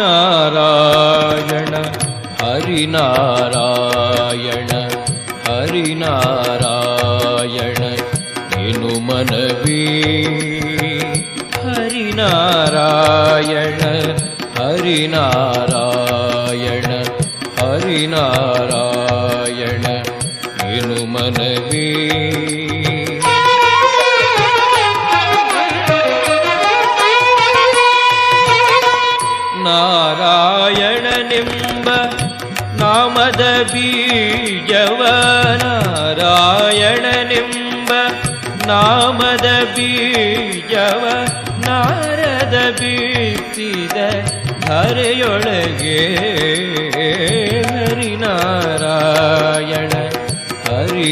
ஹரிநாராயண ஹரிநாராயண ஹரிநாராயண எனு மனவே ஹரிநாராயண ஹரிநாராயண ஹரிநாராயண எனு மனவே ನಾಮದ ಬೀಜವ ನಾರಾಯಣನೆಂಬ ನಾಮದ ಬೀಜವ ನಾರದ ಬೀಸಿದ ಹರೆಯೊಳಗೆ ಹರಿನಾರಾಯಣ ಹರಿನಾರಾಯಣ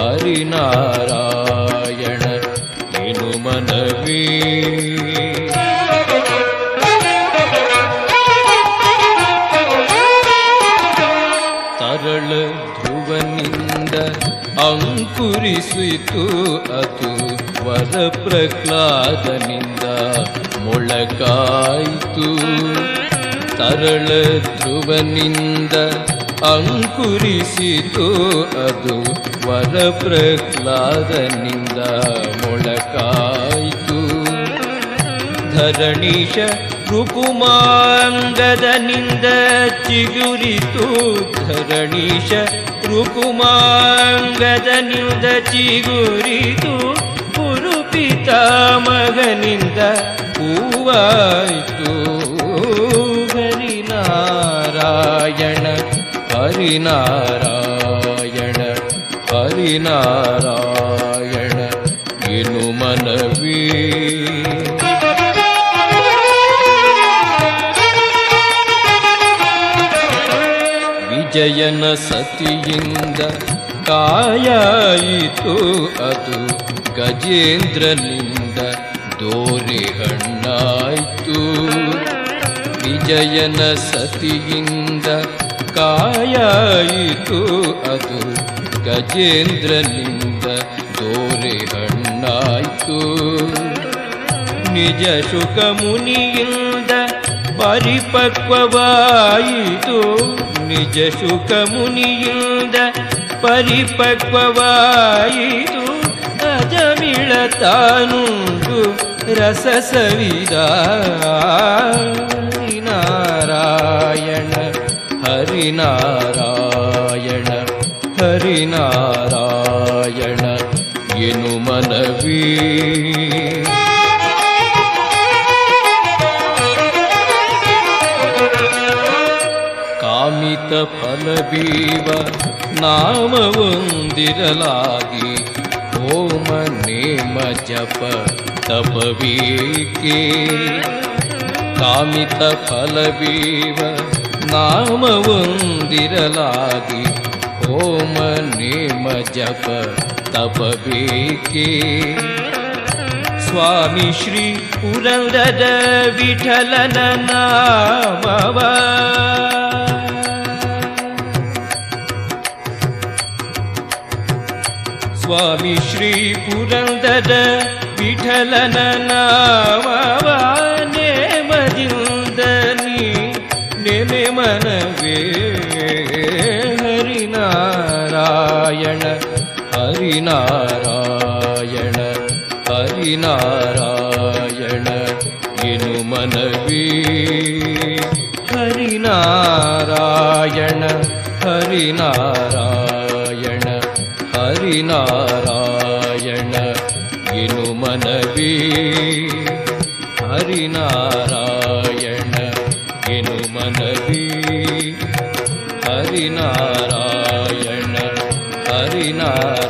ಹರಿನಾರಾಯಣ ಇನು ಮನವೇ ಅಂಕುರಿಸಿತು ಅದು ವರ ಪ್ರಹ್ಲಾದನಿಂದ ಮೊಳಕಾಯಿತು. ತರಳ ಧ್ರುವನಿಂದ ಅಂಕುರಿಸಿತು ಅದು ವರ ಪ್ರಹ್ಲಾದನಿಂದ ಮೊಳಕಾಯಿತು. ಧರಣೀಶ ರುಕುಮಾಂಗದನಿಂದ ಚಿಗುರಿತು. ಧರಣೀಶ ರುಕುಮಾಂಗದನಿಂದ ಚಿಗುರಿತು ಕುರುಪಿತ ಮಗನಿಂದ ಹೂವಾಯಿತು. ಹರಿನಾರಾಯಣ ಹರಿನಾರಾಯಣ ಹರಿನಾರಾಯಣ ಏನು ಮನವೇ ವಿಜಯನ ಸತಿಯಿಂದ ಕಾಯಾಯಿತು ಅದು ಗಜೇಂದ್ರನಿಂದ ದೋರೆ ಹಣ್ಣಾಯಿತು. ವಿಜಯನ ಸತಿಯಿಂದ ಕಾಯಾಯಿತು ಅದು ಗಜೇಂದ್ರನಿಂದ ದೋರೆ ಹಣ್ಣಾಯಿತು. ನಿಜ ಶುಕ ಮುನಿಯಿಂದ ಪರಿಪಕ್ವವಾಯಿತು ನಿಜ ಶುಕ ಮುನಿಯಿಂದ ಪರಿಪಕ್ವವಾಯಿತು ಅಜಮಿಳ ತಾನುಂಡು ರಸ ಸವಿದ ಹರಿನಾರಾಯಣ ಹರಿನಾರಾಯಣ ಹರಿನಾರಾಯಣ ಎನು ಮನವೇ ಕಾಮಿತ ಫಲಬೀವ ನಾಮವೊಂದಿರಲಾಗಿ ಓಮ ನೇಮ ಜಪ ತಪವೀಕೆ ಕಾಮಿತ ಫಲಬೀವ ನಾಮವೊಂದಿರಲಾಗಿ ಓಮ ನೇಮ ಜಪ ತಪಬೇಕೆ ಸ್ವಾಮಿ ಶ್ರೀ ಪುರಂದರ ವಿಠಲನ ನಾಮವ स्वामी श्री पुरन्दर विठलन नामवाने मदिन्दनि नेने मनवे हरिनारायण हरिनारायण हरिनारायण इनु मनवे हरिनारायण हरिनारायण ஹரிநாராயண எனுமனவே ஹரிநாராயண எனுமனவே ஹரிநாராயண ஹரிநாராயண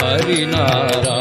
ஹரிநாராயண